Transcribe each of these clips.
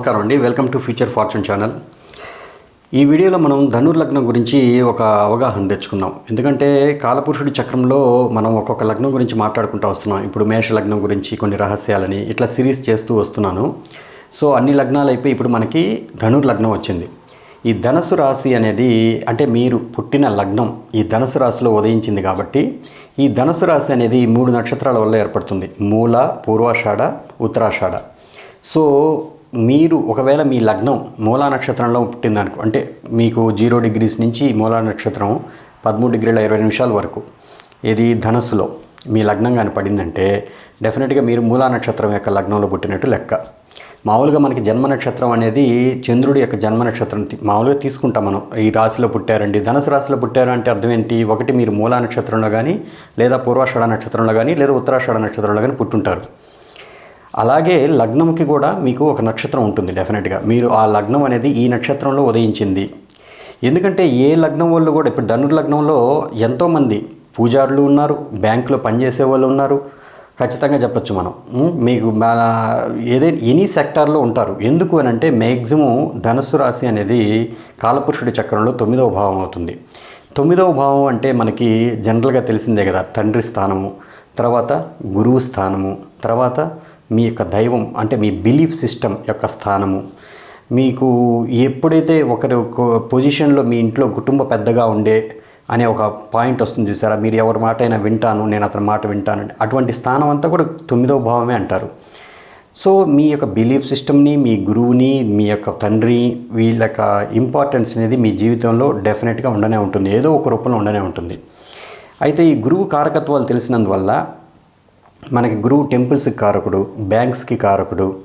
నమస్కారం అండి. Welcome to future fortune channel ఈ వీడియోలో మనం ధనుర్లగ్నం గురించి ఒక అవగాహన తెచ్చుకుందాం. ఎందుకంటే కాలపురుషుడి చక్రంలో మనం ఒక్కొక్క లగ్నం గురించి మాట్లాడుకుంటూ వస్తున్నాం. ఇప్పుడు మేష లగ్నం గురించి కొన్ని రహస్యాలని ఇట్లా సిరీస్ చేస్తూ వస్తున్నాను. సో అన్ని లగ్నాలు అయిపోయి ఇప్పుడు మనకి ధనుర్లగ్నం వచ్చింది. ఈ ధనసు రాశి అనేది అంటే మీరు పుట్టిన లగ్నం ఈ ధనసు రాశిలో ఉదయించింది కాబట్టి ఈ ధనసు రాశి అనేది మూడు నక్షత్రాల వల్ల ఏర్పడుతుంది. మూల పూర్వాషాఢ ఉత్తరాషాఢ. సో మీరు ఒకవేళ మీ లగ్నం మూలా నక్షత్రంలో పుట్టిందనుకో అంటే మీకు జీరో డిగ్రీస్ నుంచి మూలా నక్షత్రం పదమూడు డిగ్రీల ఇరవై నిమిషాల వరకు ఇది ధనస్సులో మీ లగ్నం కానీ పడిందంటే డెఫినెట్గా మీరు మూలా నక్షత్రం యొక్క లగ్నంలో పుట్టినట్టు లెక్క. మామూలుగా మనకి జన్మ నక్షత్రం అనేది చంద్రుడి యొక్క జన్మ నక్షత్రం మామూలుగా తీసుకుంటాం మనం. ఈ రాశిలో పుట్టారండి ధనుసు రాశిలో పుట్టారు అంటే అర్థం ఏంటి? ఒకటి మీరు మూలా నక్షత్రంలో కానీ లేదా పూర్వాషాఢ నక్షత్రంలో కానీ లేదా ఉత్తరాషాఢ నక్షత్రంలో కానీ పుట్టుంటారు. అలాగే లగ్నంకి కూడా మీకు ఒక నక్షత్రం ఉంటుంది డెఫినెట్గా మీరు ఆ లగ్నం అనేది ఈ నక్షత్రంలో ఉదయించింది. ఎందుకంటే ఏ లగ్నం వాళ్ళు కూడా ఇప్పుడు ధనుర్ లగ్నంలో ఎంతోమంది పూజారులు ఉన్నారు బ్యాంకులో పనిచేసే వాళ్ళు ఉన్నారు. ఖచ్చితంగా చెప్పొచ్చు మనం. మీకు మా- ఏదైనా ఎనీ సెక్టార్లో ఉంటారు. ఎందుకు అని అంటే మ్యాక్సిమం ధనుస్సు రాశి అనేది కాలపురుషుడి చక్రంలో తొమ్మిదవ భావం అవుతుంది. తొమ్మిదవ భావం అంటే మనకి జనరల్గా తెలిసిందే కదా తండ్రి స్థానము తర్వాత గురువు స్థానము తర్వాత మీ యొక్క దైవం అంటే మీ బిలీఫ్ సిస్టమ్ యొక్క స్థానము. మీకు ఎప్పుడైతే ఒకరి ఒక పొజిషన్లో మీ ఇంట్లో కుటుంబ పెద్దగా ఉండే అనే ఒక పాయింట్ వస్తుంది చూసారా? మీరు ఎవరి మాట అయినా వింటాను నేను అతని మాట వింటాను అటువంటి స్థానం అంతా కూడా తొమ్మిదవ భావమే అంటారు. సో మీ యొక్క బిలీఫ్ సిస్టమ్ని మీ గురువుని మీ యొక్క తండ్రి వీళ్ళ యొక్క ఇంపార్టెన్స్ అనేది మీ జీవితంలో డెఫినెట్గా ఉండనే ఉంటుంది. ఏదో ఒక రూపంలో ఉండనే ఉంటుంది. అయితే ఈ గురువు కారకత్వాలు తెలిసినందువల్ల మనకి గురువు టెంపుల్స్కి కారకుడు బ్యాంక్స్కి కారకుడు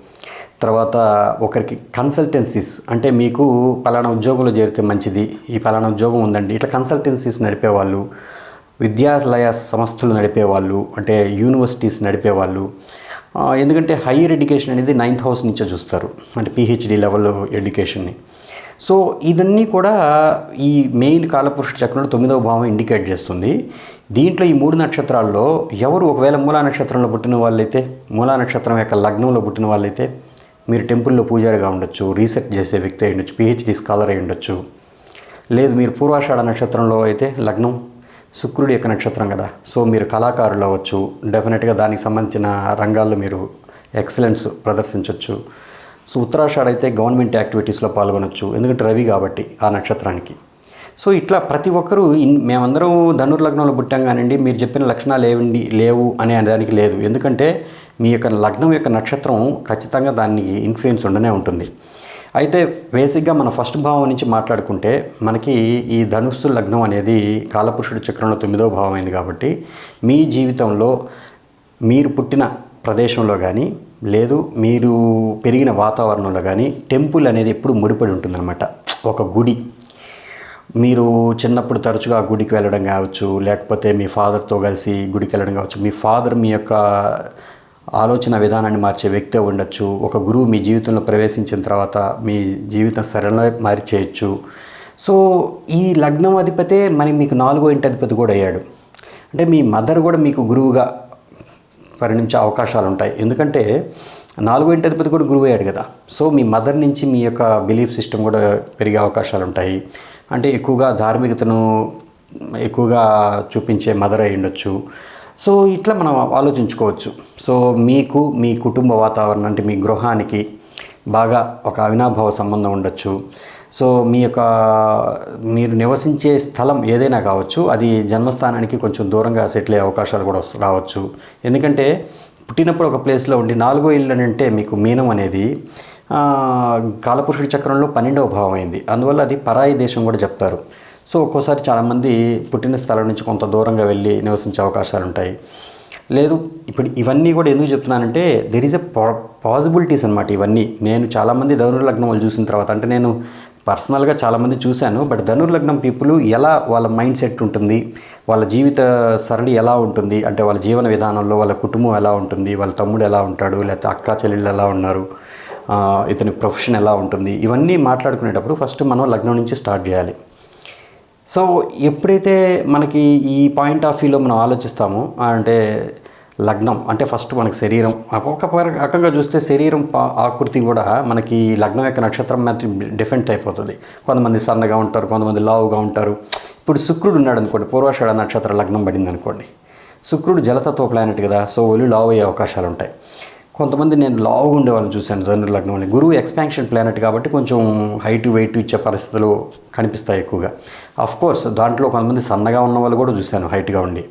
తర్వాత ఒకరికి కన్సల్టెన్సీస్ అంటే మీకు పలానా ఉద్యోగంలో చేరితే మంచిది ఈ పలానా ఉద్యోగం ఉందండి ఇట్లా కన్సల్టెన్సీస్ నడిపేవాళ్ళు విద్యాలయ సంస్థలు నడిపేవాళ్ళు అంటే యూనివర్సిటీస్ నడిపేవాళ్ళు ఎందుకంటే హైయర్ ఎడ్యుకేషన్ అనేది నైన్త్ హౌస్ నుంచే చూస్తారు అంటే పిహెచ్డి లెవెల్ ఎడ్యుకేషన్ని. సో ఇదన్నీ కూడా ఈ మెయిన్ కాలపురుష చక్రంలో తొమ్మిదవ భావం ఇండికేట్ చేస్తుంది. దీంట్లో ఈ మూడు నక్షత్రాల్లో ఎవరు ఒకవేళ మూలా నక్షత్రంలో పుట్టిన వాళ్ళైతే మూలా నక్షత్రం యొక్క లగ్నంలో పుట్టిన వాళ్ళైతే మీరు టెంపుల్లో పూజారిగా ఉండొచ్చు రీసెర్చ్ చేసే వ్యక్తి అయి ఉండొచ్చు పిహెచ్డి స్కాలర్ అయి ఉండొచ్చు. లేదు మీరు పూర్వాషాఢ నక్షత్రంలో అయితే లగ్నం శుక్రుడి యొక్క నక్షత్రం కదా. సో మీరు కళాకారులు అవ్వచ్చు. డెఫినెట్గా దానికి సంబంధించిన రంగాల్లో మీరు ఎక్సలెన్స్ ప్రదర్శించవచ్చు సో ఉత్తరాషాఢ అయితే గవర్నమెంట్ యాక్టివిటీస్లో పాల్గొనొచ్చు. ఎందుకంటే రవి కాబట్టి ఆ నక్షత్రానికి. సో ఇట్లా ప్రతి ఒక్కరూ మేమందరం ధనుర్లగ్నంలో పుట్టాం కానివ్వండి మీరు చెప్పిన లక్షణాలు ఏవండి లేవు అనే దానికి లేదు. ఎందుకంటే మీ యొక్క లగ్నం యొక్క నక్షత్రం ఖచ్చితంగా దానికి ఇన్ఫ్లుయెన్స్ ఉండనే ఉంటుంది. అయితే బేసిక్గా మన ఫస్ట్ భావం నుంచి మాట్లాడుకుంటే మనకి ఈ ధనుస్సు లగ్నం అనేది కాలపురుషుడి చక్రంలో తొమ్మిదో భావమైంది కాబట్టి మీ జీవితంలో మీరు పుట్టిన ప్రదేశంలో కానీ లేదు మీరు పెరిగిన వాతావరణంలో కానీ టెంపుల్ అనేది ఎప్పుడు ముడిపడి ఉంటుందన్నమాట. ఒక గుడి. మీరు చిన్నప్పుడు తరచుగా గుడికి వెళ్ళడం కావచ్చు లేకపోతే మీ ఫాదర్తో కలిసి గుడికి వెళ్ళడం కావచ్చు మీ ఫాదర్ మీ యొక్క ఆలోచన విధానాన్ని మార్చే వ్యక్తి ఉండొచ్చు ఒక గురువు మీ జీవితంలో ప్రవేశించిన తర్వాత మీ జీవితం సరళ మార్చేయచ్చు. సో ఈ లగ్నం అధిపతే మరి మీకు నాలుగో ఇంటి అధిపతి కూడా అయ్యాడు. అంటే మీ మదర్ కూడా మీకు గురువుగా పరిణించే అవకాశాలు ఉంటాయి. ఎందుకంటే నాలుగో ఇంటి అధిపతి కూడా గురువు అయ్యాడు కదా. సో మీ మదర్ నుంచి మీ యొక్క బిలీఫ్ సిస్టమ్ కూడా పెరిగే అవకాశాలు ఉంటాయి. అంటే ఎక్కువగా ధార్మికతను ఎక్కువగా చూపించే మదర్ అయి ఉండొచ్చు. సో ఇట్లా మనం ఆలోచించుకోవచ్చు. సో మీకు మీ కుటుంబ వాతావరణం అంటే మీ గృహానికి బాగా ఒక అవినాభావ సంబంధం ఉండొచ్చు. సో మీ యొక్క మీరు నివసించే స్థలం ఏదైనా కావచ్చు అది జన్మస్థానానికి కొంచెం దూరంగా సెటిల్ అయ్యే అవకాశాలు కూడా రావచ్చు. ఎందుకంటే పుట్టినప్పుడు ఒక ప్లేస్లో ఉండి నాలుగో ఇల్లు అని అంటే మీకు మీనం అనేది కాలపురుషుడి చక్రంలో పన్నెండవ భావం అయింది అందువల్ల అది పరాయి దేశం కూడా చెప్తారు. సో ఒక్కోసారి చాలామంది పుట్టిన స్థలం నుంచి కొంత దూరంగా వెళ్ళి నివసించే అవకాశాలు ఉంటాయి లేదు ఇప్పుడు ఇవన్నీ కూడా ఎందుకు చెప్తున్నానంటే దెర్ ఈజ్ అ పాసిబిలిటీస్ అనమాట ఇవన్నీ. నేను చాలామంది ధనుర్లగ్నం వాళ్ళు చూసిన తర్వాత అంటే నేను పర్సనల్గా చాలామంది చూశాను బట్ ధనుర్లగ్నం పీపుల్ ఎలా వాళ్ళ మైండ్ సెట్ ఉంటుంది వాళ్ళ జీవిత సరళి ఎలా ఉంటుంది అంటే వాళ్ళ జీవన విధానంలో వాళ్ళ కుటుంబం ఎలా ఉంటుంది వాళ్ళ తమ్ముడు ఎలా ఉంటాడు లేకపోతే అక్క చెల్లెళ్ళు ఎలా ఉన్నారు ఇతని ప్రొఫెషన్ ఎలా ఉంటుంది? ఇవన్నీ మాట్లాడుకునేటప్పుడు ఫస్ట్ మనం లగ్నం నుంచి స్టార్ట్ చేయాలి. సో ఎప్పుడైతే మనకి ఈ పాయింట్ ఆఫ్ వ్యూలో మనం ఆలోచిస్తామో అంటే లగ్నం అంటే ఫస్ట్ మనకి శరీరం ఒక రకంగా చూస్తే శరీరం ఆకృతి కూడా మనకి లగ్నం యొక్క నక్షత్రం మీద డిఫెంట్ అయిపోతుంది కొంతమంది సన్నగా ఉంటారు కొంతమంది లావుగా ఉంటారు. ఇప్పుడు శుక్రుడు ఉన్నాడు అనుకోండి పూర్వాషాఢ నక్షత్ర లగ్నం పడింది అనుకోండి. శుక్రుడు జలతత్వ ప్లానెట్ కదా సో ఒళ్ళు లావు అయ్యే అవకాశాలు ఉంటాయి. కొంతమంది నేను లావుగా ఉండేవాళ్ళని చూశాను ధనుర్ లగ్నం వాళ్ళని గురువు ఎక్స్పాన్షన్ ప్లానెట్ కాబట్టి కొంచెం హైట్ వెయిట్ ఇచ్చే పరిస్థితులు కనిపిస్తాయి ఎక్కువగా. అఫ్ కోర్స్ దాంట్లో కొంతమంది సన్నగా ఉన్న వాళ్ళు కూడా చూశాను హైట్గా ఉండి.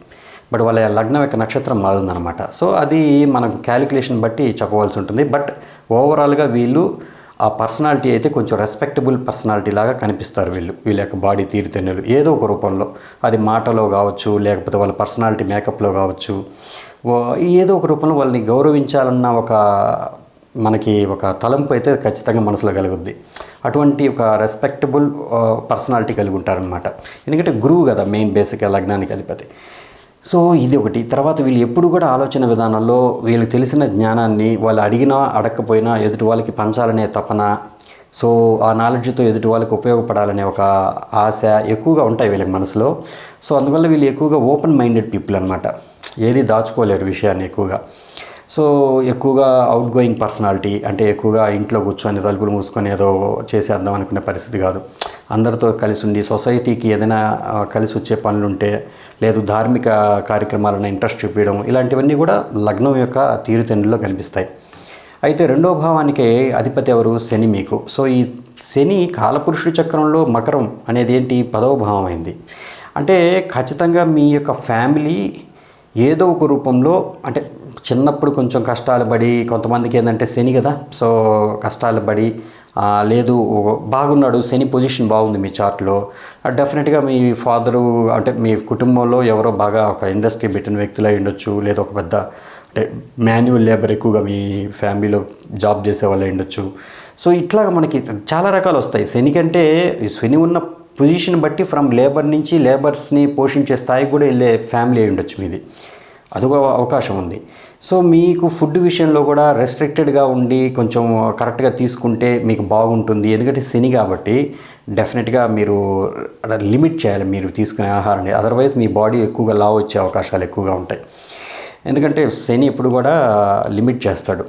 బట్ వాళ్ళ లగ్నం యొక్క నక్షత్రం మారుందనమాట సో అది మనకు క్యాలిక్యులేషన్ బట్టి చెప్పవలసి ఉంటుంది. బట్ ఓవరాల్గా వీళ్ళు ఆ పర్సనాలిటీ అయితే కొంచెం రెస్పెక్టబుల్ పర్సనాలిటీ లాగా కనిపిస్తారు వీళ్ళు. వీళ్ళ యొక్క బాడీ తీరుతెన్నులు. ఏదో ఒక రూపంలో. అది మాటలో కావచ్చు లేకపోతే వాళ్ళ పర్సనాలిటీ మేకప్లో కావచ్చు ఏదో ఒక రూపంలో వాళ్ళని గౌరవించాలన్న ఒక మనకి ఒక తలంపు అయితే ఖచ్చితంగా మనసులో కలుగుద్ది. అటువంటి ఒక రెస్పెక్టబుల్ పర్సనాలిటీ కలిగి ఉంటారనమాట ఎందుకంటే గురువు కదా మెయిన్ బేసిక్గా లగ్నానికి అధిపతి. సో ఇది ఒకటి. తర్వాత వీళ్ళు ఎప్పుడు కూడా ఆలోచన విధానంలో వీళ్ళకి తెలిసిన జ్ఞానాన్ని వాళ్ళు అడిగినా అడగకపోయినా ఎదుటి వాళ్ళకి పంచాలనే తపన సో ఆ నాలెడ్జ్తో ఎదుటి వాళ్ళకి ఉపయోగపడాలనే ఒక ఆశ ఎక్కువగా ఉంటాయి వీళ్ళకి మనసులో. సో అందువల్ల వీళ్ళు ఎక్కువగా ఓపెన్ మైండెడ్ పీపుల్ అనమాట ఏది దాచుకోలేరు విషయాన్ని ఎక్కువగా. సో ఎక్కువగా అవుట్ గోయింగ్ పర్సనాలిటీ అంటే ఎక్కువగా ఇంట్లో కూర్చొని తలుపులు మూసుకొని ఏదో చేసేద్దాం అనుకునే పరిస్థితి కాదు. అందరితో కలిసి ఉండి సొసైటీకి ఏదైనా కలిసి వచ్చే పనులుంటే లేదు ధార్మిక కార్యక్రమాలను ఇంట్రెస్ట్ చూపించడం ఇలాంటివన్నీ కూడా లగ్నం యొక్క తీరుతెన్నుల్లో కనిపిస్తాయి. అయితే రెండో భావానికి అధిపతి ఎవరు? శని మీకు. సో ఈ శని కాలపురుషుడి చక్రంలో మకరం అనేది ఏంటి? పదవ భావం అయింది. అంటే ఖచ్చితంగా మీ యొక్క ఫ్యామిలీ ఏదో ఒక రూపంలో అంటే చిన్నప్పుడు కొంచెం కష్టాలు పడి కొంతమందికి ఏంటంటే శని కదా సో కష్టాలు పడి లేదు బాగున్నాడు శని పొజిషన్ బాగుంది మీ చార్ట్లో. డెఫినెట్గా మీ ఫాదరు అంటే మీ కుటుంబంలో ఎవరో బాగా ఒక ఇండస్ట్రీ పెట్టిన వ్యక్తులు అయి ఉండొచ్చు లేదా ఒక పెద్ద అంటే మాన్యువల్ లేబర్ ఎక్కువగా మీ ఫ్యామిలీలో జాబ్ చేసే వాళ్ళు అయి ఉండొచ్చు. సో ఇట్లా మనకి చాలా రకాలు వస్తాయి. శని కంటే ఈ శని ఉన్న పొజిషన్ బట్టి ఫ్రమ్ లేబర్ నుంచి లేబర్స్ని పోషించే స్థాయికి కూడా వెళ్ళే ఫ్యామిలీ అయి ఉండొచ్చు మీది. అదొక అవకాశం ఉంది. సో మీకు ఫుడ్ విషయంలో కూడా రెస్ట్రిక్టెడ్గా ఉండి కొంచెం కరెక్ట్గా తీసుకుంటే మీకు బాగుంటుంది. ఎందుకంటే శని కాబట్టి డెఫినెట్గా మీరు లిమిట్ చేయాలి మీరు తీసుకునే ఆహారాన్ని. అదర్వైజ్ మీ బాడీ ఎక్కువగా లావ్ వచ్చే అవకాశాలు ఎక్కువగా ఉంటాయి. ఎందుకంటే శని ఎప్పుడు కూడా లిమిట్ చేస్తాడు.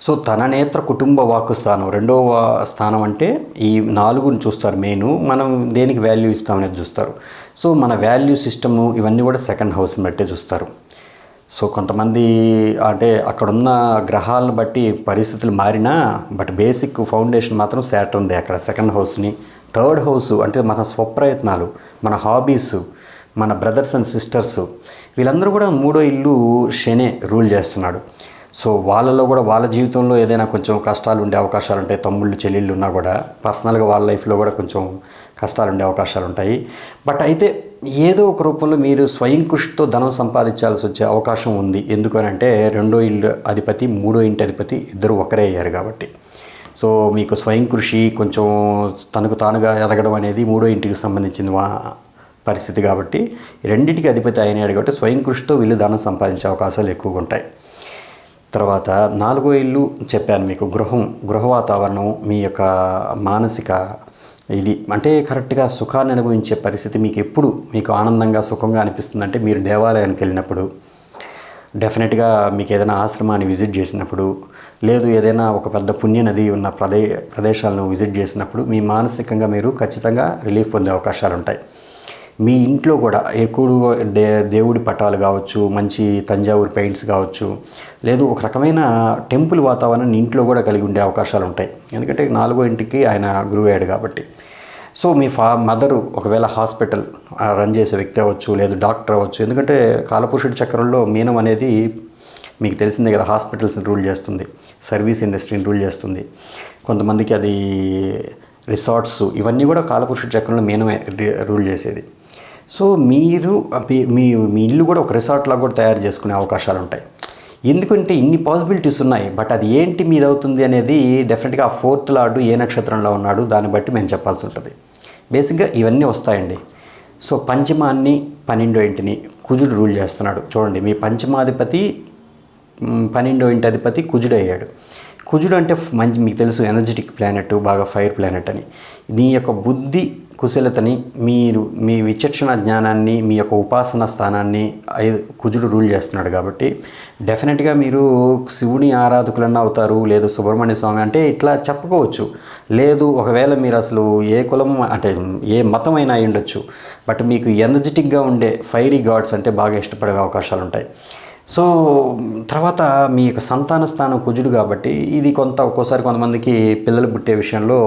సో తన నేత్ర కుటుంబ వాక్కు స్థానం రెండవ స్థానం అంటే ఈ నాలుగుని చూస్తారు మెయిన్. మనం దేనికి వాల్యూ ఇస్తామనేది చూస్తారు. సో మన వాల్యూ సిస్టము ఇవన్నీ కూడా సెకండ్ హౌస్ని బట్టే చూస్తారు. సో కొంతమంది అంటే అక్కడున్న గ్రహాలను బట్టి పరిస్థితులు మారినా బట్ బేసిక్ ఫౌండేషన్ మాత్రం శాటర్ ఉంది అక్కడ సెకండ్ హౌస్ని. థర్డ్ హౌస్ అంటే మన స్వప్రయత్నాలు మన హాబీస్ మన బ్రదర్స్ అండ్ సిస్టర్స్. వీళ్ళందరూ కూడా మూడో ఇల్లు శనే రూల్ చేస్తున్నాడు. సో వాళ్ళలో కూడా వాళ్ళ జీవితంలో ఏదైనా కొంచెం కష్టాలు ఉండే అవకాశాలు ఉంటాయి తమ్ముళ్ళు చెల్లెళ్ళు ఉన్నా కూడా. పర్సనల్గా వాళ్ళ లైఫ్లో కూడా కొంచెం కష్టాలు ఉండే అవకాశాలు ఉంటాయి. బట్ అయితే ఏదో ఒక రూపంలో మీరు స్వయం కృషితో ధనం సంపాదించాల్సి వచ్చే అవకాశం ఉంది. ఎందుకనంటే రెండో ఇల్లు అధిపతి మూడో ఇంటి అధిపతి ఇద్దరు ఒకరే అయ్యారు కాబట్టి. సో మీకు స్వయం కృషి కొంచెం తనకు తానుగా ఎదగడం అనేది మూడో ఇంటికి సంబంధించిన మా పరిస్థితి కాబట్టి రెండింటికి అధిపతి అయినాడు కాబట్టి స్వయం కృషితో వీళ్ళు ధనం సంపాదించే అవకాశాలు ఎక్కువగా ఉంటాయి. తర్వాత నాలుగో ఇల్లు చెప్పాను మీకు గృహం గృహ వాతావరణం మీ యొక్క మానసిక ఇది. అంటే కరెక్ట్గా సుఖాన్ని అనుభవించే పరిస్థితి మీకు ఎప్పుడు మీకు ఆనందంగా సుఖంగా అనిపిస్తుందంటే మీరు దేవాలయానికి వెళ్ళినప్పుడు డెఫినెట్గా మీకు ఏదైనా ఆశ్రమాన్ని విజిట్ చేసినప్పుడు లేదు ఏదైనా ఒక పెద్ద పుణ్య నది ఉన్న ప్రదే ప్రదేశాలను విజిట్ చేసినప్పుడు మీ మానసికంగా మీరు ఖచ్చితంగా రిలీఫ్ పొందే అవకాశాలు ఉంటాయి మీ ఇంట్లో కూడా ఎక్కువ దే దేవుడి పటాలు కావచ్చు మంచి తంజావూరు పెయింట్స్ కావచ్చు లేదు ఒక రకమైన టెంపుల్ వాతావరణం ఇంట్లో కూడా కలిగి ఉండే అవకాశాలు ఉంటాయి. ఎందుకంటే నాలుగో ఇంటికి ఆయన గురువయ్యాడు కాబట్టి. సో మీ ఫా మదరు ఒకవేళ హాస్పిటల్ రన్ చేసే వ్యక్తి అవ్వచ్చు లేదు డాక్టర్ అవ్వచ్చు ఎందుకంటే కాలపురుషుడి చక్రంలో మీనం అనేది మీకు తెలిసిందే కదా హాస్పిటల్స్ని రూల్ చేస్తుంది సర్వీస్ ఇండస్ట్రీని రూల్ చేస్తుంది. కొంతమందికి అది రిసార్ట్స్ ఇవన్నీ కూడా కాలపురుషుడి చక్రంలో మీనమే రూల్ చేసేది. సో మీరు మీ- మీ ఇల్లు కూడా ఒక రిసార్ట్ లాగా కూడా తయారు చేసుకునే అవకాశాలు ఉంటాయి. ఎందుకంటే ఇన్ని పాసిబిలిటీస్ ఉన్నాయి బట్ అది ఏంటి మీద అవుతుంది అనేది డెఫినెట్గా ఆ ఫోర్త్ లార్డు ఏ నక్షత్రంలో ఉన్నాడు దాన్ని బట్టి మేము చెప్పాల్సి ఉంటుంది. బేసిక్గా ఇవన్నీ వస్తాయండి. సో పంచమాన్ని పన్నెండో ఇంటిని కుజుడు రూల్ చేస్తున్నాడు. చూడండి మీ పంచమాధిపతి పన్నెండో ఇంటి అధిపతి కుజుడు అయ్యాడు. కుజుడు అంటే మంచి మీకు తెలుసు ఎనర్జెటిక్ ప్లానెట్ బాగా ఫైర్ ప్లానెట్ అని. దీని యొక్క బుద్ధి కుశలతని మీరు మీ విచక్షణ జ్ఞానాన్ని మీ యొక్క ఉపాసన స్థానాన్ని కుజుడు రూల్ చేస్తున్నాడు కాబట్టి డెఫినెట్గా మీరు శివుని ఆరాధకులన్నా అవుతారు లేదు సుబ్రహ్మణ్య స్వామి అంటే ఇట్లా చెప్పుకోవచ్చు లేదు ఒకవేళ మీరు అసలు ఏ కులం అంటే ఏ మతం అయినా అయి ఉండొచ్చు. బట్ మీకు ఎనర్జెటిక్గా ఉండే ఫైరీ గాడ్స్ అంటే బాగా ఇష్టపడే అవకాశాలు ఉంటాయి. సో తర్వాత మీ యొక్క సంతాన స్థానం కుజుడు కాబట్టి ఇది కొంత ఒక్కోసారి కొంతమందికి పిల్లలు పుట్టే విషయంలో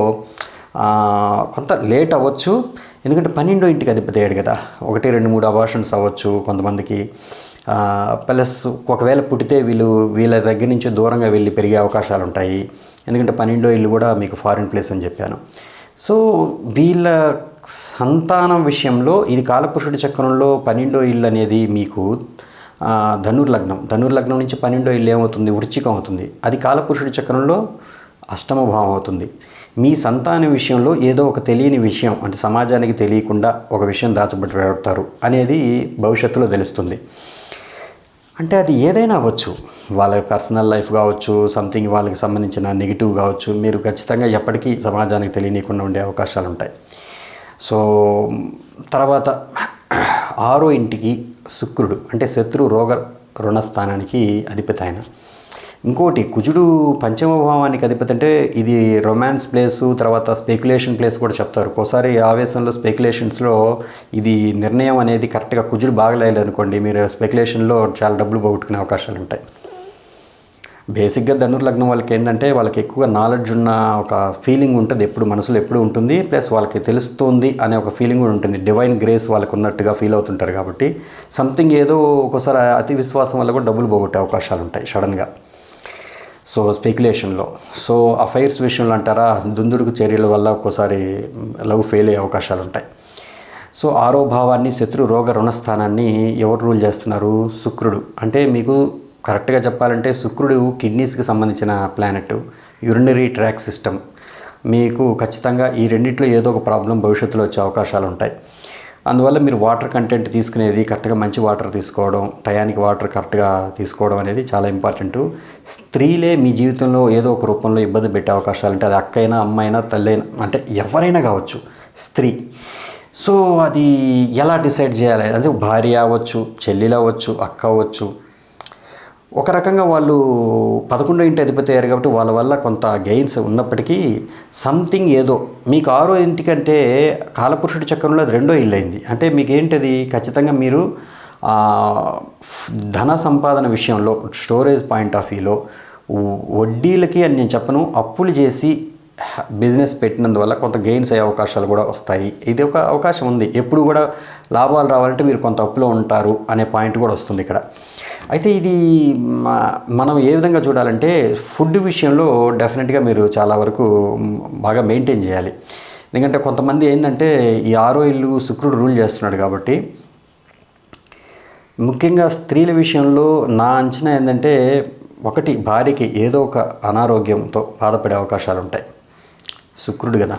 కొంత లేట్ అవ్వచ్చు. ఎందుకంటే పన్నెండో ఇంటికి అధిపతి కదా. ఒకటి రెండు మూడు అబార్షన్స్ అవ్వచ్చు కొంతమందికి. ప్లస్ ఒకవేళ పుట్టితే వీళ్ళు వీళ్ళ దగ్గర నుంచి దూరంగా వెళ్ళి పెరిగే అవకాశాలు ఉంటాయి. ఎందుకంటే పన్నెండో ఇల్లు కూడా మీకు ఫారిన్ ప్లేస్ అని చెప్పాను. సో వీళ్ళ సంతానం విషయంలో ఇది కాలపురుషుడి చక్రంలో పన్నెండో ఇల్లు అనేది మీకు ధనుర్లగ్నం. ధనుర్లగ్నం నుంచి పన్నెండో ఇల్లు ఏమవుతుంది? వృచ్చికం అవుతుంది. అది కాలపురుషుడి చక్రంలో అష్టమ భావం అవుతుంది. మీ సంతానం విషయంలో ఏదో ఒక తెలియని విషయం అంటే సమాజానికి తెలియకుండా ఒక విషయం దాచబట్టి పెడతారు అనేది భవిష్యత్తులో తెలుస్తుంది. అంటే అది ఏదైనా అవ్వచ్చు. వాళ్ళ పర్సనల్ లైఫ్ కావచ్చు సంథింగ్ వాళ్ళకి సంబంధించిన నెగిటివ్ కావచ్చు మీరు ఖచ్చితంగా ఎప్పటికీ సమాజానికి తెలియనీయకుండా ఉండే అవకాశాలు ఉంటాయి. సో తర్వాత ఆరో ఇంటికి శుక్రుడు అంటే శత్రు రోగ రుణస్థానానికి అధిపతి ఆయన. ఇంకోటి కుజుడు పంచమ భావానికి అధిపతి అంటే ఇది రొమాన్స్ ప్లేసు తర్వాత స్పెక్యులేషన్ ప్లేస్ కూడా చెప్తారు. ఒక్కోసారి ఆవేశంలో స్పెక్యులేషన్స్లో ఇది నిర్ణయం అనేది కరెక్ట్గా కుజుడు బాగలేదు అనుకోండి మీరు స్పెక్యులేషన్లో చాలా డబ్బులు పోగొట్టుకునే అవకాశాలు ఉంటాయి. బేసిక్గా ధనుర్లగ్నం వాళ్ళకి ఏంటంటే వాళ్ళకి ఎక్కువగా నాలెడ్జ్ ఉన్న ఒక ఫీలింగ్ ఉంటుంది ఎప్పుడు మనసులో ఎప్పుడు ఉంటుంది ప్లస్ వాళ్ళకి తెలుస్తుంది అనే ఒక ఫీలింగ్ కూడా ఉంటుంది. డివైన్ గ్రేస్ వాళ్ళకు ఉన్నట్టుగా ఫీల్ అవుతుంటారు కాబట్టి సంథింగ్ ఏదో ఒకసారి అతి విశ్వాసం వల్ల కూడా డబ్బులు పోగొట్టే అవకాశాలు ఉంటాయి సడన్గా సో స్పెక్యులేషన్లో సో అఫైర్స్ విషయంలో అంటారా దుందుడుకు చర్యల వల్ల ఒక్కోసారి లవ్ ఫెయిల్ అయ్యే అవకాశాలు ఉంటాయి. సో ఆరో భావాన్ని శత్రు రోగ రుణస్థానాన్ని ఎవరు రూల్ చేస్తున్నారు? శుక్రుడు. అంటే మీకు కరెక్ట్గా చెప్పాలంటే శుక్రుడు కిడ్నీస్కి సంబంధించిన ప్లానెట్ యూరినరీ ట్రాక్ సిస్టమ్ మీకు ఖచ్చితంగా ఈ రెండిట్లో ఏదో ఒక ప్రాబ్లం భవిష్యత్తులో వచ్చే అవకాశాలు ఉంటాయి. అందువల్ల మీరు వాటర్ కంటెంట్ తీసుకునేది కరెక్ట్గా మంచి వాటర్ తీసుకోవడం టయానికి వాటర్ కరెక్ట్గా తీసుకోవడం అనేది చాలా ఇంపార్టెంట్. స్త్రీలే మీ జీవితంలో ఏదో ఒక రూపంలో ఇబ్బంది పెట్టే అవకాశాలు ఉంటాయి. అది అక్కైనా అమ్మైనా తల్లైనా అంటే ఎవరైనా కావచ్చు స్త్రీ. సో అది ఎలా డిసైడ్ చేయాలి? అంటే భార్య అవ్వచ్చు చెల్లెలు అవ్వచ్చు అక్క అవ్వచ్చు ఒక రకంగా వాళ్ళు పదకొండో ఇంటి అధిపతి అయ్యారు కాబట్టి వాళ్ళ వల్ల కొంత గెయిన్స్ ఉన్నప్పటికీ సంథింగ్ ఏదో మీకు ఆరో ఇంటికంటే కాలపురుషుడి చక్రంలో అది రెండో ఇల్లు అయింది. అంటే మీకు ఏంటది ఖచ్చితంగా మీరు ధన సంపాదన విషయంలో స్టోరేజ్ పాయింట్ ఆఫ్ వ్యూలో వడ్డీలకి అని నేను చెప్పను అప్పులు చేసి బిజినెస్ పెట్టినందువల్ల కొంత గెయిన్స్ అయ్యే అవకాశాలు కూడా వస్తాయి. ఇది ఒక అవకాశం ఉంది. ఎప్పుడు కూడా లాభాలు రావాలంటే మీరు కొంత అప్పులో ఉంటారు అనే పాయింట్ కూడా వస్తుంది ఇక్కడ. అయితే ఇది మనం ఏ విధంగా చూడాలంటే ఫుడ్ విషయంలో డెఫినెట్గా మీరు చాలా వరకు బాగా మెయింటైన్ చేయాలి. ఎందుకంటే కొంతమంది ఏంటంటే ఈ ఆరో ఇల్లు శుక్రుడు రూల్ చేస్తున్నాడు కాబట్టి ముఖ్యంగా స్త్రీల విషయంలో నా అంచనా ఏంటంటే ఒకటి భార్యకి ఏదో ఒక అనారోగ్యంతో బాధపడే అవకాశాలు ఉంటాయి. శుక్రుడు కదా.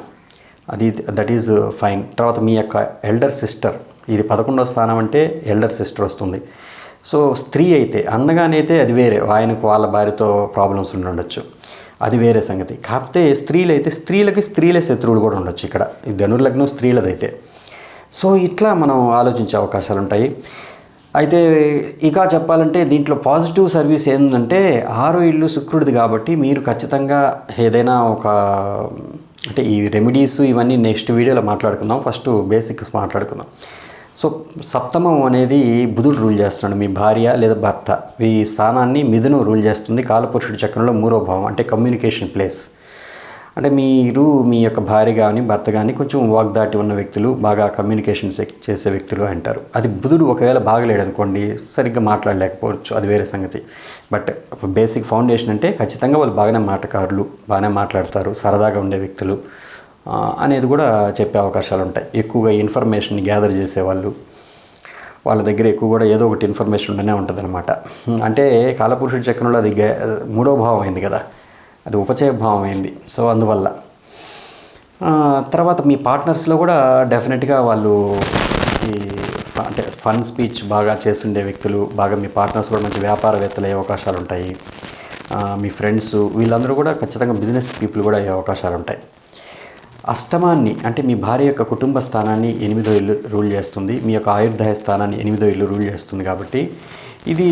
అది దట్ ఈజ్ ఫైన్ తర్వాత మీ యొక్క ఎల్డర్ సిస్టర్ ఇది పదకొండవ స్థానం అంటే ఎల్డర్ సిస్టర్ వస్తుంది. సో స్త్రీ అయితే అన్నగానైతే అది వేరే. ఆయనకు వాళ్ళ భార్యతో ప్రాబ్లమ్స్ ఉండి ఉండొచ్చు. అది వేరే సంగతి. కాకపోతే స్త్రీలు అయితే స్త్రీలకి స్త్రీలే శత్రువులు కూడా ఉండొచ్చు ఇక్కడ. ఈ ధనుర్లగ్నం స్త్రీలదైతే. సో ఇట్లా మనం ఆలోచించే అవకాశాలు ఉంటాయి. అయితే ఇక చెప్పాలంటే దీంట్లో పాజిటివ్ సర్వీస్ ఏంటంటే ఆరో ఇల్లు శుక్రుడిది కాబట్టి మీరు ఖచ్చితంగా ఏదైనా ఒక అంటే ఈ రెమెడీస్ ఇవన్నీ నెక్స్ట్ వీడియోలో మాట్లాడుకుందాం. ఫస్ట్ బేసిక్స్ మాట్లాడుకుందాం. సో సప్తమం అనేది బుధుడు రూల్ చేస్తున్నాడు మీ భార్య లేదా భర్త. ఈ స్థానాన్ని మిథునం రూల్ చేస్తుంది కాలపురుషుడు చక్రంలో మూడో భావం అంటే కమ్యూనికేషన్ ప్లేస్. అంటే మీరు మీ యొక్క భార్య కానీ భర్త కానీ కొంచెం వాగ్దాటి ఉన్న వ్యక్తులు బాగా కమ్యూనికేషన్ సెక్- చేసే వ్యక్తులు అంటారు. అది బుధుడు ఒకవేళ బాగలేడు అనుకోండి సరిగ్గా మాట్లాడలేకపోవచ్చు అది వేరే సంగతి. బట్ బేసిక్ ఫౌండేషన్ అంటే ఖచ్చితంగా వాళ్ళు బాగానే మాటకారులు బాగానే మాట్లాడతారు సరదాగా ఉండే వ్యక్తులు. అనేది కూడా చెప్పే అవకాశాలు ఉంటాయి. ఎక్కువగా ఇన్ఫర్మేషన్ గ్యాదర్ చేసేవాళ్ళు వాళ్ళ దగ్గర ఎక్కువ కూడా ఏదో ఒకటి ఇన్ఫర్మేషన్ ఉండనే ఉంటుంది అనమాట అంటే కాలపురుషుడి చక్రంలో అది గే- మూడో భావం అయింది కదా. అది ఉపచయ భావం అయింది. సో అందువల్ల. తర్వాత మీ పార్ట్నర్స్లో కూడా డెఫినెట్గా వాళ్ళు ఈ అంటే ఫన్ స్పీచ్ బాగా చేస్తుండే వ్యక్తులు బాగా మీ పార్ట్నర్స్ కూడా మంచి వ్యాపారవేత్తలు అయ్యే అవకాశాలు ఉంటాయి. మీ ఫ్రెండ్స్ వీళ్ళందరూ కూడా ఖచ్చితంగా బిజినెస్ పీపుల్ కూడా అయ్యే అవకాశాలు ఉంటాయి. అష్టమాన్ని అంటే మీ భార్య యొక్క కుటుంబ స్థానాన్ని ఎనిమిదో ఇల్లు రూల్ చేస్తుంది. మీ యొక్క ఆయుర్దాయ స్థానాన్ని ఎనిమిదో ఇల్లు రూల్ చేస్తుంది కాబట్టి ఇది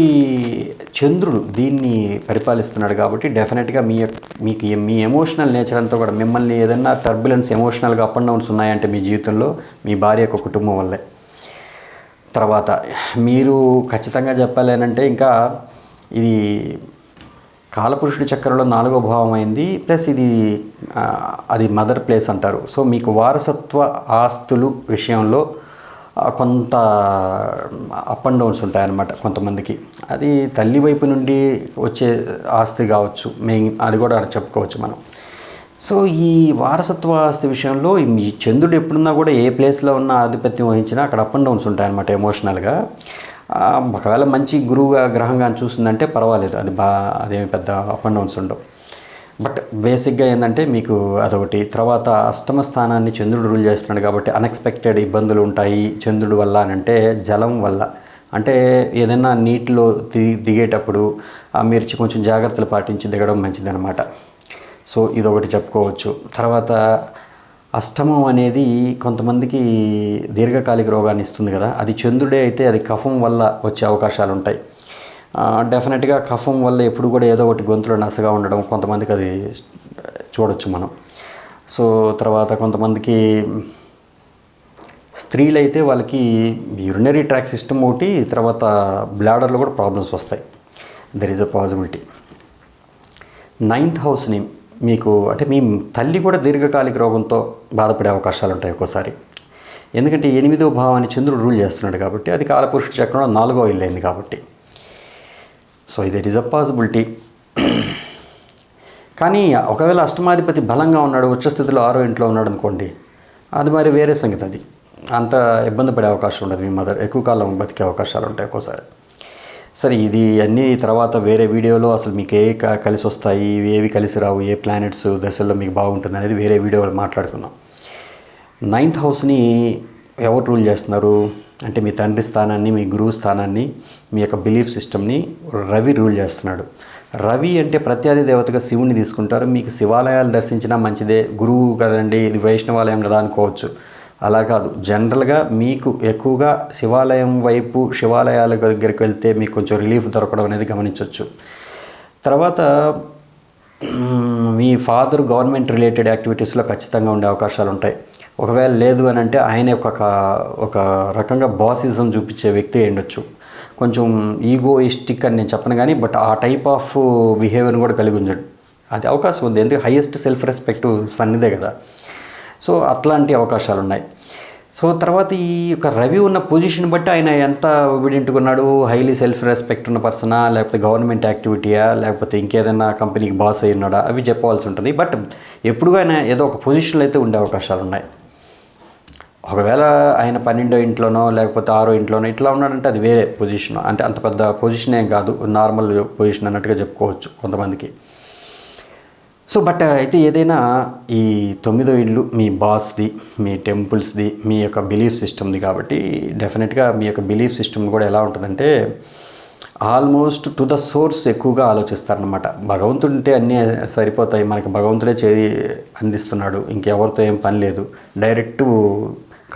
చంద్రుడు దీన్ని పరిపాలిస్తున్నాడు కాబట్టి డెఫినెట్గా మీ యొక్క మీకు మీ ఎమోషనల్ నేచర్ అంతా కూడా మిమ్మల్ని ఏదైనా టర్బులెన్స్ ఎమోషనల్గా అప్ అండ్ డౌన్స్ ఉన్నాయంటే మీ జీవితంలో మీ భార్య యొక్క కుటుంబం వల్లే. తర్వాత మీరు ఖచ్చితంగా చెప్పాలి అంటే ఇంకా ఇది కాలపురుషుడి చక్రంలో నాలుగో భావం అయింది ప్లస్ ఇది అది మదర్ ప్లేస్ అంటారు. సో మీకు వారసత్వ ఆస్తులు విషయంలో కొంత అప్ అండ్ డౌన్స్ ఉంటాయన్నమాట కొంతమందికి. అది తల్లి వైపు నుండి వచ్చే ఆస్తి కావచ్చు మెయిన్ అది కూడా చెప్పుకోవచ్చు మనం. సో ఈ వారసత్వ ఆస్తి విషయంలో ఈ చంద్రుడు ఎప్పుడున్నా కూడా ఏ ప్లేస్లో ఉన్న ఆధిపత్యం వహించినా అక్కడ అప్ అండ్ డౌన్స్ ఉంటాయన్నమాట ఎమోషనల్గా ఒకవేళ మంచి గురువుగా గ్రహంగా చూసిందంటే పర్వాలేదు. అది బా అదేమి పెద్ద అప్ అండ్ డౌన్స్ ఉండవు. బట్ బేసిక్గా ఏంటంటే మీకు అదొకటి. తర్వాత అష్టమ స్థానాన్ని చంద్రుడు రూల్ చేస్తున్నాడు కాబట్టి అన్ఎక్స్పెక్టెడ్ ఇబ్బందులు ఉంటాయి చంద్రుడు వల్ల అని అంటే జలం వల్ల. అంటే ఏదైనా నీటిలో దిగి దిగేటప్పుడు ఆ మీరు కొంచెం జాగ్రత్తలు పాటించి దిగడం మంచిదన్నమాట. సో ఇదొకటి చెప్పుకోవచ్చు. తర్వాత అష్టమం అనేది కొంతమందికి దీర్ఘకాలిక రోగాన్ని ఇస్తుంది కదా. అది చంద్రుడే అయితే అది కఫం వల్ల వచ్చే అవకాశాలు ఉంటాయి. డెఫినెట్గా కఫం వల్ల ఎప్పుడు కూడా ఏదో ఒకటి గొంతులో నసగా ఉండడం కొంతమందికి అది చూడొచ్చు మనం. సో తర్వాత కొంతమందికి స్త్రీలైతే వాళ్ళకి యూరినరీ ట్రాక్ సిస్టమ్ ఒకటి తర్వాత బ్లాడర్లో కూడా ప్రాబ్లమ్స్ వస్తాయి. There is a possibility ninth హౌస్ని మీకు అంటే మీ తల్లి కూడా దీర్ఘకాలిక రోగంతో బాధపడే అవకాశాలు ఉంటాయి ఒక్కోసారి. ఎందుకంటే ఎనిమిదో భావాన్ని చంద్రుడు రూల్ చేస్తున్నాడు కాబట్టి అది కాలపురుషుడు చక్రంలో నాలుగో ఇల్లు అయింది కాబట్టి. సో ఇది ఇస్ అ పాసిబిలిటీ కానీ ఒకవేళ అష్టమాధిపతి బలంగా ఉన్నాడు ఉచ్చస్థితిలో ఆరో ఇంట్లో ఉన్నాడు అనుకోండి అది మరి వేరే సంగతి అది. అంత ఇబ్బంది పడే అవకాశం ఉండదు మీ మదర్ ఎక్కువ కాలం బతికే అవకాశాలు ఉంటాయి ఒక్కోసారి. సరే ఇది అన్ని తర్వాత వేరే వీడియోలో అసలు మీకు ఏ కలిసి వస్తాయి ఏవి కలిసి రావు ఏ ప్లానెట్స్ దశల్లో మీకు బాగుంటుంది అనేది వేరే వీడియోలో మాట్లాడుకుందాం. నైన్త్ హౌస్ని ఎవరు రూల్ చేస్తున్నారు? అంటే మీ తండ్రి స్థానాన్ని మీ గురువు స్థానాన్ని మీ యొక్క బిలీఫ్ సిస్టమ్ని రవి రూల్ చేస్తున్నాడు. రవి అంటే ప్రత్యాది దేవతగా శివుని తీసుకుంటారు. మీకు శివాలయాలు దర్శించినా మంచిదే. గురువు కదండి ఇది వైష్ణవాలయం కదా అనుకోవచ్చు. అలా కాదు. జనరల్గా మీకు ఎక్కువగా శివాలయం వైపు శివాలయాల దగ్గరికి వెళ్తే మీకు కొంచెం రిలీఫ్ దొరకడం అనేది గమనించవచ్చు తర్వాత మీ ఫాదర్ గవర్నమెంట్ రిలేటెడ్ యాక్టివిటీస్లో ఖచ్చితంగా ఉండే అవకాశాలు ఉంటాయి. ఒకవేళ లేదు అని అంటే ఆయన ఒక ఒక రకంగా బాసిజం చూపించే వ్యక్తి ఉండొచ్చు. కొంచెం ఈగోయిస్టిక్ అని నేను చెప్పను కానీ బట్ ఆ టైప్ ఆఫ్ బిహేవియర్ని కూడా కలిగి ఉండడు అది అవకాశం ఉంది. ఎందుకంటే హైయెస్ట్ సెల్ఫ్ రెస్పెక్ట్ సన్నిదే కదా. సో అట్లాంటి అవకాశాలు ఉన్నాయి సో తర్వాత ఈ యొక్క రవి ఉన్న పొజిషన్ బట్టి ఆయన ఎంత ఒబిడియంట్గా ఉన్నాడు హైలీ సెల్ఫ్ రెస్పెక్ట్ ఉన్న పర్సనా లేకపోతే గవర్నమెంట్ యాక్టివిటీయా లేకపోతే ఇంకేదైనా కంపెనీకి బాస్ అయి ఉన్నాడా? అవి చెప్పవలసి ఉంటుంది. బట్ ఎప్పుడు ఆయన ఏదో ఒక పొజిషన్లో అయితే ఉండే అవకాశాలు ఉన్నాయి ఒకవేళ ఆయన పన్నెండో ఇంట్లోనో లేకపోతే ఆరో ఇంట్లోనో ఇట్లా ఉన్నాడంటే అది వేరే పొజిషన్ అంటే అంత పెద్ద పొజిషన్ ఏం కాదు. నార్మల్ పొజిషన్ అన్నట్టుగా చెప్పుకోవచ్చు కొంతమందికి. సో బట్ అయితే ఏదైనా ఈ తొమ్మిదో ఇల్లు మీ బాస్ది మీ టెంపుల్స్ది మీ యొక్క బిలీఫ్ సిస్టమ్ది కాబట్టి డెఫినెట్గా మీ యొక్క బిలీఫ్ సిస్టమ్ కూడా ఎలా ఉంటుందంటే ఆల్మోస్ట్ టు ద సోర్స్ ఎక్కువగా ఆలోచిస్తారనమాట భగవంతుడు ఉంటే అన్నీ సరిపోతాయి. మనకి భగవంతుడే చేయి అందిస్తున్నాడు. ఇంకెవరితో ఏం పని లేదు. డైరెక్ట్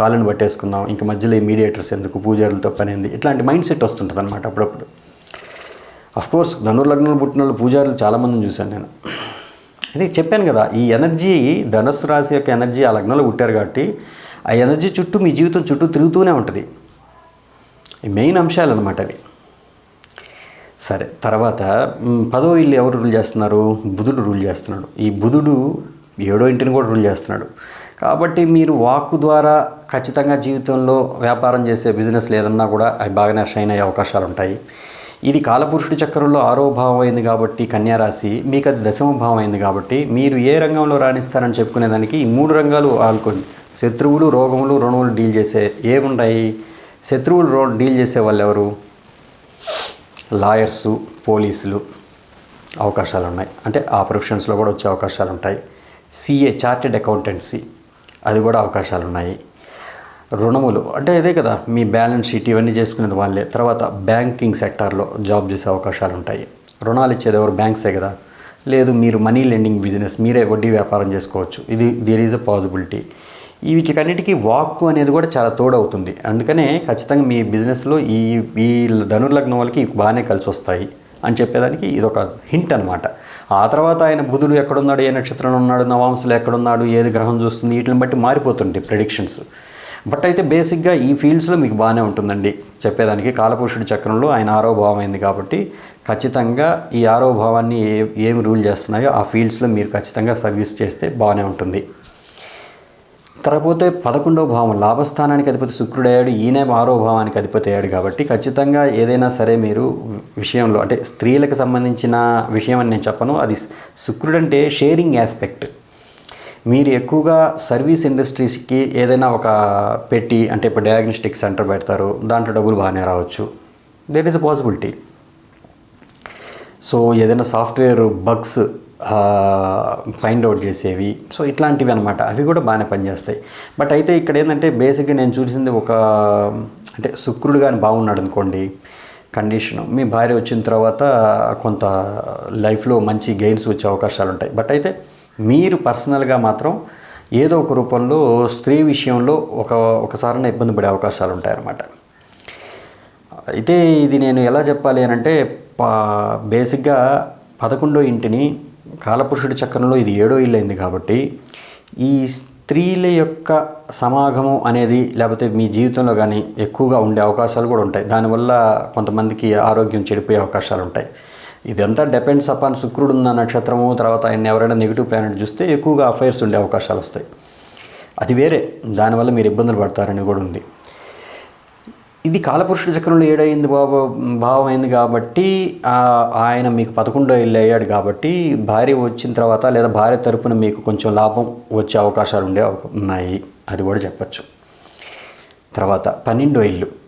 కాలుని పట్టేసుకుందాం. ఇంక మధ్యలో మీడియేటర్స్ ఎందుకు? పూజారులతో పనింది ఇట్లాంటి మైండ్ సెట్ వస్తుంటుంది అనమాట అప్పుడప్పుడు అఫ్కోర్స్ ధనుర్లగ్నంలో పుట్టిన వాళ్ళు పూజారులు చాలామందిని చూశాను నేను. అంటే చెప్పాను కదా ఈ ఎనర్జీ ధనుస్సు రాశి యొక్క ఎనర్జీ ఆ లగ్నంలో పుట్టారు కాబట్టి ఆ ఎనర్జీ చుట్టూ మీ జీవితం చుట్టూ తిరుగుతూనే ఉంటుంది. ఈ మెయిన్ అంశాలు అనమాట అవి. సరే తర్వాత పదో ఇల్లు ఎవరు రూల్ చేస్తున్నారు? బుధుడు రూల్ చేస్తున్నాడు. ఈ బుధుడు ఏడో ఇంటిని కూడా రూల్ చేస్తున్నాడు. కాబట్టి మీరు వాక్కు ద్వారా ఖచ్చితంగా జీవితంలో వ్యాపారం చేసే బిజినెస్ ఏదన్నా కూడా అవి బాగానే షైన్ అయ్యే అవకాశాలు ఉంటాయి. ఇది కాలపురుషుడి చక్రంలో ఆరో భావం అయింది కాబట్టి కన్యారాశి మీకు అది దశమ భావం అయింది కాబట్టి మీరు ఏ రంగంలో రాణిస్తారని చెప్పుకునేదానికి ఈ మూడు రంగాలు ఆల్కోండి శత్రువులు రోగములు రుణములు డీల్ చేసే ఏముంటాయి శత్రువులు రో డీల్ చేసే వాళ్ళు ఎవరు లాయర్సు పోలీసులు అవకాశాలు ఉన్నాయి అంటే ఆ ప్రొఫెషన్స్లో కూడా వచ్చే అవకాశాలు ఉంటాయి సిఏ చార్టెడ్ అకౌంటెన్సీ అది కూడా అవకాశాలు ఉన్నాయి రుణములు. అంటే ఇదే కదా మీ బ్యాలెన్స్ షీట్ ఇవన్నీ చేసుకునేది వాళ్ళే. తర్వాత బ్యాంకింగ్ సెక్టార్లో జాబ్ చేసే అవకాశాలు ఉంటాయి. రుణాలు ఇచ్చేది ఎవరు? బ్యాంక్సే కదా. లేదు మీరు మనీ లెండింగ్ బిజినెస్ మీరే వడ్డీ వ్యాపారం చేసుకోవచ్చు. ఇది దేర్ ఈజ్ అ పాసిబిలిటీ వీటికన్నిటికీ వాక్కు అనేది కూడా చాలా తోడవుతుంది. అందుకనే ఖచ్చితంగా మీ బిజినెస్లో ఈ ఈ ధనుర్లగ్నం వాళ్ళకి బాగానే కలిసి వస్తాయి అని చెప్పేదానికి ఇది ఒక హింట్ అనమాట ఆ తర్వాత ఆయన బుధుడు ఎక్కడున్నాడు ఏ నక్షత్రంలో ఉన్నాడు నవాంశలు ఎక్కడున్నాడు ఏది గ్రహం చూస్తుంది వీటిని బట్టి మారిపోతుంటాయి ప్రెడిక్షన్స్ బట్ అయితే బేసిక్గా ఈ ఫీల్డ్స్లో మీకు బాగానే ఉంటుందండి. చెప్పేదానికి కాలపురుషుడి చక్రంలో ఆయన ఆరో భావం అయింది కాబట్టి ఖచ్చితంగా ఈ ఆరో భావాన్ని ఏ ఏమి రూల్ చేస్తున్నాయో ఆ ఫీల్డ్స్లో మీరు ఖచ్చితంగా సర్వీస్ చేస్తే బాగానే ఉంటుంది. తర్వాత పదకొండవ భావం లాభస్థానానికి అధిపతి శుక్రుడయ్యాడు ఈయన ఆరో భావానికి అధిపతి అయ్యాడు కాబట్టి ఖచ్చితంగా ఏదైనా సరే మీరు విషయంలో అంటే స్త్రీలకు సంబంధించిన విషయం అని నేను చెప్పను అది శుక్రుడు అంటే షేరింగ్ ఆస్పెక్ట్ మీరు ఎక్కువగా సర్వీస్ ఇండస్ట్రీస్కి ఏదైనా ఒక పెట్టి అంటే ఇప్పుడు డయాగ్నోస్టిక్ సెంటర్ పెడతారు దాంట్లో డబ్బులు బాగానే రావచ్చు. That is a possibility so ఏదైనా సాఫ్ట్వేర్ బగ్స్ ఫైండ్ అవుట్ చేసేవి. సో ఇట్లాంటివి అనమాట అవి కూడా బాగానే పనిచేస్తాయి. బట్ అయితే ఇక్కడ ఏంటంటే బేసిక్గా నేను చూసింది ఒక అంటే శుక్రుడు కానీ బాగున్నాడు అనుకోండి కండిషన్ మీ భార్య వచ్చిన తర్వాత కొంత లైఫ్లో మంచి గెయిన్స్ వచ్చే అవకాశాలు ఉంటాయి బట్ అయితే మీరు పర్సనల్గా మాత్రం ఏదో ఒక రూపంలో స్త్రీ విషయంలో ఒక ఒకసారైనా ఇబ్బంది పడే అవకాశాలు ఉంటాయన్నమాట. అయితే ఇది నేను ఎలా చెప్పాలి అని అంటే పా బేసిక్గా పదకొండో ఇంటిని కాలపురుషుడి చక్రంలో ఇది ఏడో ఇల్లు అయింది కాబట్టి ఈ స్త్రీల యొక్క సమాగమం అనేది లేకపోతే మీ జీవితంలో కానీ ఎక్కువగా ఉండే అవకాశాలు కూడా ఉంటాయి. దానివల్ల కొంతమందికి ఆరోగ్యం చెడిపోయే అవకాశాలు ఉంటాయి. ఇదంతా డిపెండ్స్ అపాన్ శుక్రుడు ఉన్న నక్షత్రము తర్వాత ఆయన ఎవరైనా నెగిటివ్ ప్లానెట్ చూస్తే ఎక్కువగా అఫైర్స్ ఉండే అవకాశాలు వస్తాయి. అది వేరే. దానివల్ల మీరు ఇబ్బందులు పడతారని కూడా ఉంది. ఇది కాలపురుషుడి చక్రంలో ఏడైంది బాబా భావం అయింది కాబట్టి ఆయన మీకు పదకొండో ఇల్లు అయ్యాడు కాబట్టి భార్య వచ్చిన తర్వాత లేదా భార్య తరపున మీకు కొంచెం లాభం వచ్చే అవకాశాలు ఉండే ఉన్నాయి. అది కూడా చెప్పచ్చు. తర్వాత పన్నెండో ఇల్లు.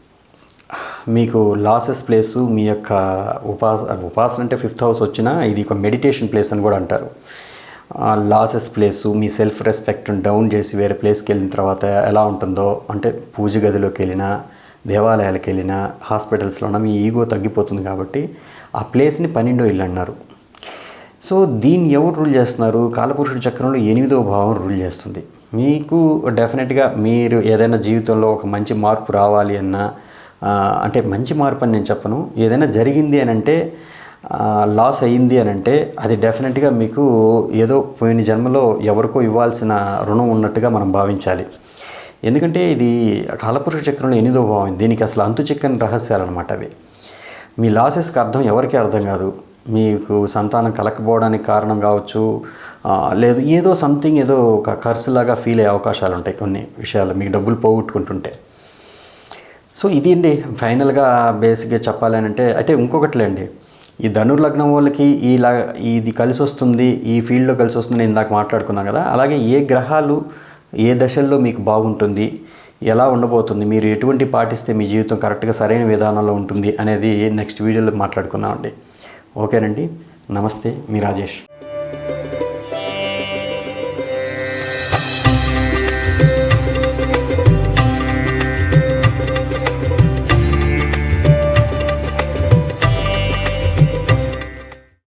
మీకు లాసెస్ ప్లేసు మీ యొక్క ఉపాస ఉపాసన అంటే ఫిఫ్త్ హౌస్ వచ్చినా ఇది ఒక మెడిటేషన్ ప్లేస్ అని కూడా అంటారు. లాసెస్ ప్లేసు మీ సెల్ఫ్ రెస్పెక్ట్ డౌన్ చేసి వేరే ప్లేస్కి వెళ్ళిన తర్వాత ఎలా ఉంటుందో అంటే పూజ గదిలోకి వెళ్ళినా దేవాలయాలకు వెళ్ళినా హాస్పిటల్స్లోనా మీ ఈగో తగ్గిపోతుంది కాబట్టి ఆ ప్లేస్ని పన్నెండో ఇల్లు అన్నారు. సో దీన్ని ఎవరు రూల్ చేస్తున్నారు? కాలపురుషుడి చక్రంలో ఎనిమిదో భావం రూల్ చేస్తుంది. మీకు డెఫినెట్గా మీరు ఏదైనా జీవితంలో ఒక మంచి మార్పు రావాలి అన్నా అంటే మంచి మార్పు అని నేను చెప్పను. ఏదైనా జరిగింది అని అంటే లాస్ అయ్యింది అని అంటే అది డెఫినెట్గా మీకు ఏదో పోయిన జన్మలో ఎవరికో ఇవ్వాల్సిన రుణం ఉన్నట్టుగా మనం భావించాలి. ఎందుకంటే ఇది కాలపురుష చక్రంలో ఎనిమిదో భావం. దీనికి అసలు అంతు చిక్కని రహస్యాలు అనమాట అవి. మీ లాసెస్కి అర్థం ఎవరికీ అర్థం కాదు. మీకు సంతానం కలకపోవడానికి కారణం కావచ్చు. లేదు ఏదో సంథింగ్ ఏదో ఒక ఖర్చులాగా ఫీల్ అయ్యే అవకాశాలు ఉంటాయి కొన్ని విషయాలు. మీకు డబ్బులు పోగొట్టుకుంటుంటే. సో ఇది అండి ఫైనల్గా బేసిక్గా చెప్పాలని అంటే అయితే ఇంకొకటిలేండి ఈ ధనుర్లగ్నం వాళ్ళకి ఇలా ఇది కలిసి వస్తుంది ఈ ఫీల్డ్లో కలిసి వస్తుంది నేను ఇందాక మాట్లాడుకున్నాను కదా. అలాగే ఏ గ్రహాలు ఏ దశల్లో మీకు బాగుంటుంది ఎలా ఉండబోతుంది మీరు ఎటువంటి పాటిస్తే మీ జీవితం కరెక్ట్గా సరైన విధానంలో ఉంటుంది అనేది నెక్స్ట్ వీడియోలో మాట్లాడుకుందామండి. ఓకేనండి నమస్తే మీ రాజేష్.